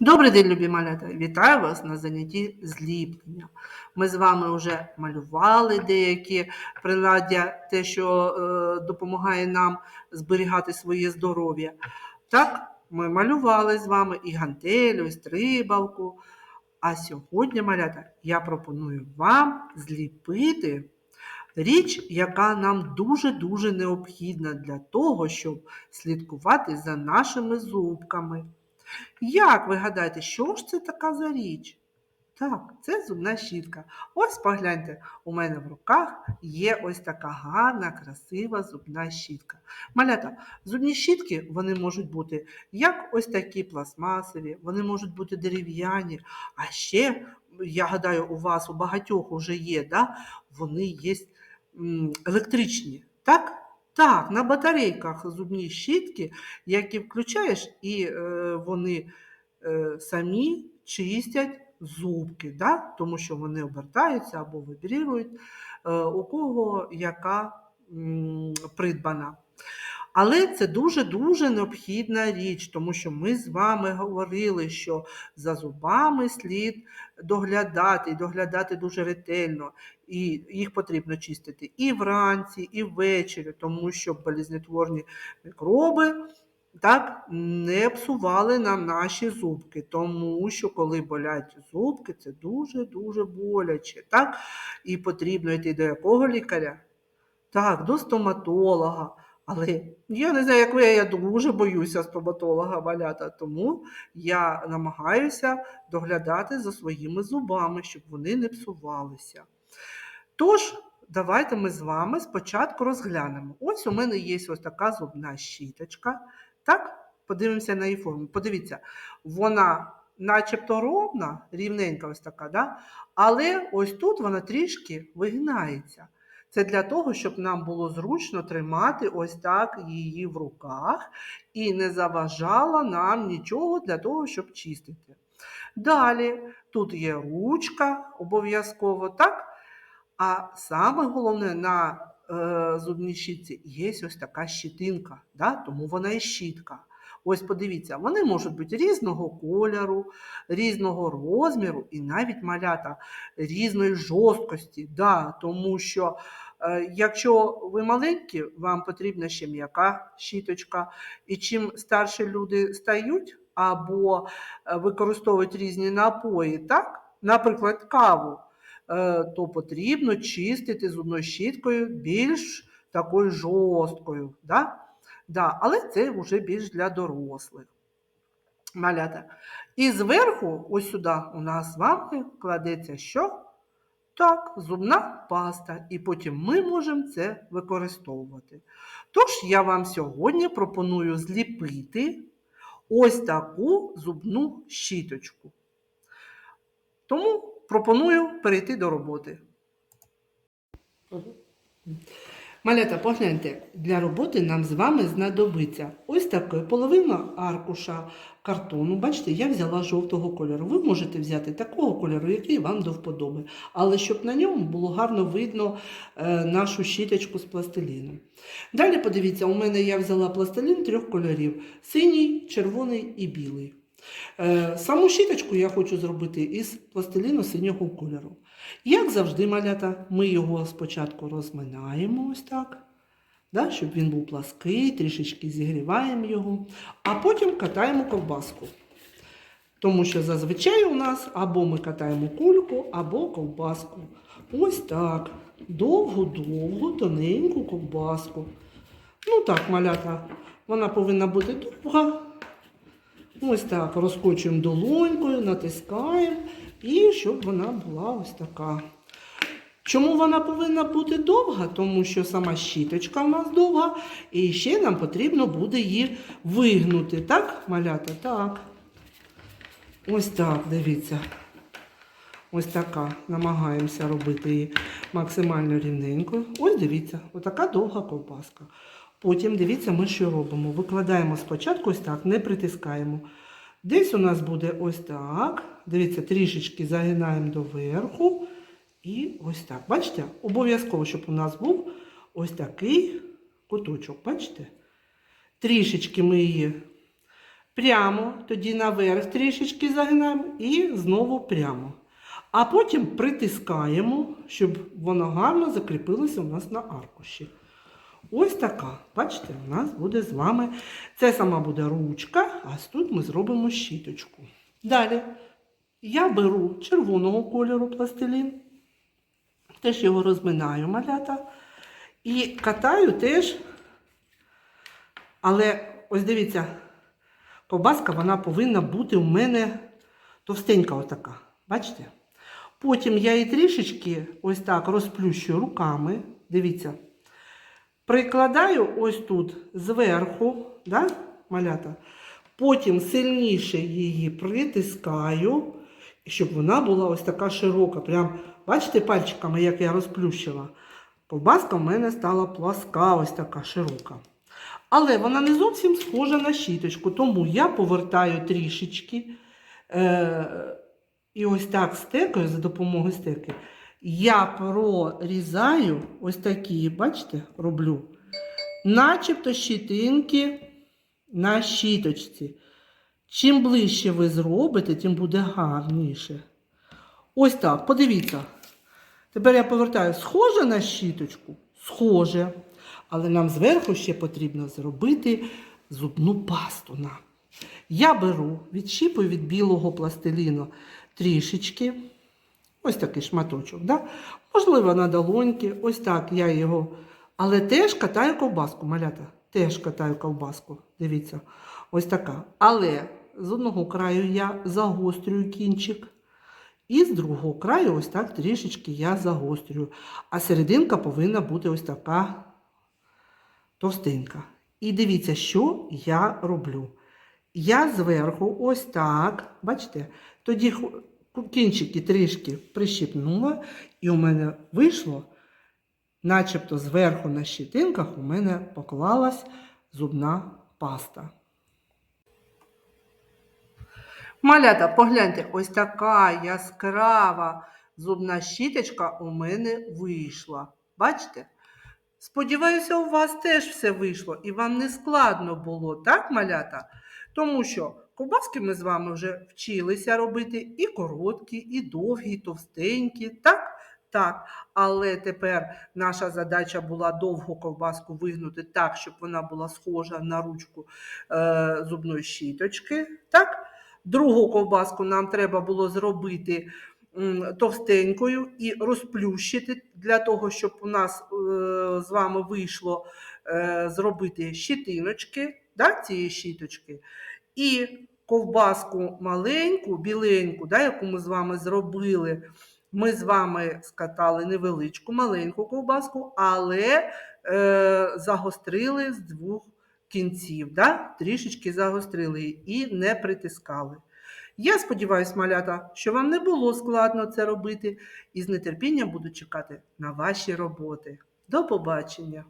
Добрий день, любі малята! Вітаю вас на занятті зліплення. Ми з вами вже малювали деякі приладдя, те, що е, допомагає нам зберігати своє здоров'я. Так, ми малювали з вами і гантелю, і стрибалку. А сьогодні, малята, я пропоную вам зліпити річ, яка нам дуже-дуже необхідна для того, щоб слідкувати за нашими зубками. Як ви гадаєте, що ж це така за річ? Так, це зубна щітка. Ось погляньте, у мене в руках є ось така гарна, красива зубна щітка. Малята, зубні щітки вони можуть бути як ось такі пластмасові, вони можуть бути дерев'яні, а ще, я гадаю, у вас у багатьох вже є, да? вони є електричні. Так? Так, на батарейках зубні щітки, які включаєш, і е, вони е, самі чистять зубки, да? тому що вони обертаються або вибрірують, е, у кого яка м, придбана. Але це дуже-дуже необхідна річ, тому що ми з вами говорили, що за зубами слід доглядати, і доглядати дуже ретельно. І їх потрібно чистити і вранці, і ввечері, тому що болезнетворні мікроби так не псували нам наші зубки, тому що коли болять зубки, це дуже-дуже боляче. Так? І потрібно йти до якого лікаря? Так, до стоматолога. Але я не знаю, як ви, я дуже боюся стоматолога малята, тому я намагаюся доглядати за своїми зубами, щоб вони не псувалися. Тож, давайте ми з вами спочатку розглянемо. Ось у мене є ось така зубна щіточка. Так, подивимося на її форму. Подивіться, вона начебто ровна, рівненька ось така, да? але ось тут вона трішки вигинається. Це для того, щоб нам було зручно тримати ось так її в руках і не заважала нам нічого для того, щоб чистити. Далі тут є ручка обов'язково, так? А саме головне на е, зубній щітці є ось така щітинка, да? тому вона і щітка. Ось подивіться, вони можуть бути різного кольору, різного розміру і навіть малята різної жорсткості. Да? Тому що е, якщо ви маленькі, вам потрібна ще м'яка щіточка. І чим старші люди стають або е, використовують різні напої, так? наприклад, каву е, то потрібно чистити зубною щіткою більш такою жорсткою. Да? Да, але це вже більш для дорослих. Малята. І зверху, ось сюди у нас з вами кладеться що? Так, зубна паста, і потім ми можемо це використовувати. Тож я вам сьогодні пропоную зліпити ось таку зубну щіточку. Тому пропоную перейти до роботи. Малята, погляньте, для роботи нам з вами знадобиться ось таке половина аркуша картону. Бачите, я взяла жовтого кольору. Ви можете взяти такого кольору, який вам до вподоби. Але щоб на ньому було гарно видно е, нашу щіточку з пластиліном. Далі подивіться, у мене я взяла пластилін трьох кольорів: синій, червоний і білий. Е, Саму щіточку я хочу зробити із пластиліну синього кольору. Як завжди, малята, ми його спочатку розминаємо ось так, да, щоб він був плаский, трішечки зігріваємо його, а потім катаємо ковбаску. Тому що зазвичай у нас або ми катаємо кульку, або ковбаску. Ось так. Довгу-довгу, тоненьку ковбаску. Ну так, малята, вона повинна бути довга. Ось так розкочуємо долонькою, натискаємо, і щоб вона була ось така. Чому вона повинна бути довга? Тому що сама щіточка в нас довга, і ще нам потрібно буде її вигнути. Так, малята? Так. Ось так, дивіться. Ось така. Намагаємося робити її максимально рівненькою. Ось дивіться, отака довга ковбаска. Потім, дивіться, ми що робимо. Викладаємо спочатку ось так, не притискаємо. Десь у нас буде ось так. Дивіться, трішечки загинаємо доверху. І ось так. Бачите? Обов'язково, щоб у нас був ось такий куточок. Бачите? Трішечки ми її Прямо, тоді наверх трішечки загинаємо і знову прямо. А потім притискаємо, щоб воно гарно закріпилося у нас на аркуші. Ось така. Бачите, у нас буде з вами. Це сама буде ручка, а тут ми зробимо щіточку. Далі я беру червоного кольору пластилін, теж його розминаю малята. І катаю теж. Але ось дивіться, ковбаска вона повинна бути у мене товстенька отака. Бачите? Потім я її трішечки ось так розплющую руками. Дивіться. Прикладаю ось тут зверху, да, малята. Потім сильніше її притискаю, щоб вона була ось така широка. Прям, бачите, пальчиками, як я розплющила. Ковбаска в мене стала пласка, ось така широка. Але вона не зовсім схожа на щіточку, тому я повертаю трішечки. Е- і ось так стекою за допомогою стеки. Я прорізаю ось такі, бачите, роблю, начебто щітинки на щіточці. Чим ближче ви зробите, тим буде гарніше. Ось так, подивіться. Тепер я повертаю, схоже на щіточку? Схоже. Але нам зверху ще потрібно зробити зубну пасту. нам. Я беру, відщіпую від білого пластиліну трішечки. Ось такий шматочок. Да? Можливо, на долоньки. Ось так я його. Але теж катаю ковбаску, малята. Теж катаю ковбаску. Дивіться, ось така. Але з одного краю я загострюю кінчик. І з другого краю ось так трішечки я загострюю. А серединка повинна бути ось така товстенька. І дивіться, що я роблю. Я зверху ось так, бачите, тоді кінчики трішки прищипнула, і у мене вийшло, начебто зверху на щитинках у мене поклалась зубна паста. Малята, погляньте, ось така яскрава зубна щіточка у мене вийшла. Бачите? Сподіваюся, у вас теж все вийшло і вам не складно було, так, малята? Тому що ковбаски ми з вами вже вчилися робити і короткі, і довгі, і товстенькі, так? Так, але тепер наша задача була довгу ковбаску вигнути так, щоб вона була схожа на ручку е, зубної щіточки. Так? Другу ковбаску нам треба було зробити товстенькою і розплющити для того, щоб у нас е, з вами вийшло е, зробити щитиночки да, цієї щіточки. І ковбаску маленьку, біленьку, да, яку ми з вами зробили. Ми з вами скатали невеличку, маленьку ковбаску, але е, загострили з двох кінців, да? трішечки загострили і не притискали. Я сподіваюся, малята, що вам не було складно це робити, і з нетерпінням буду чекати на ваші роботи. До побачення!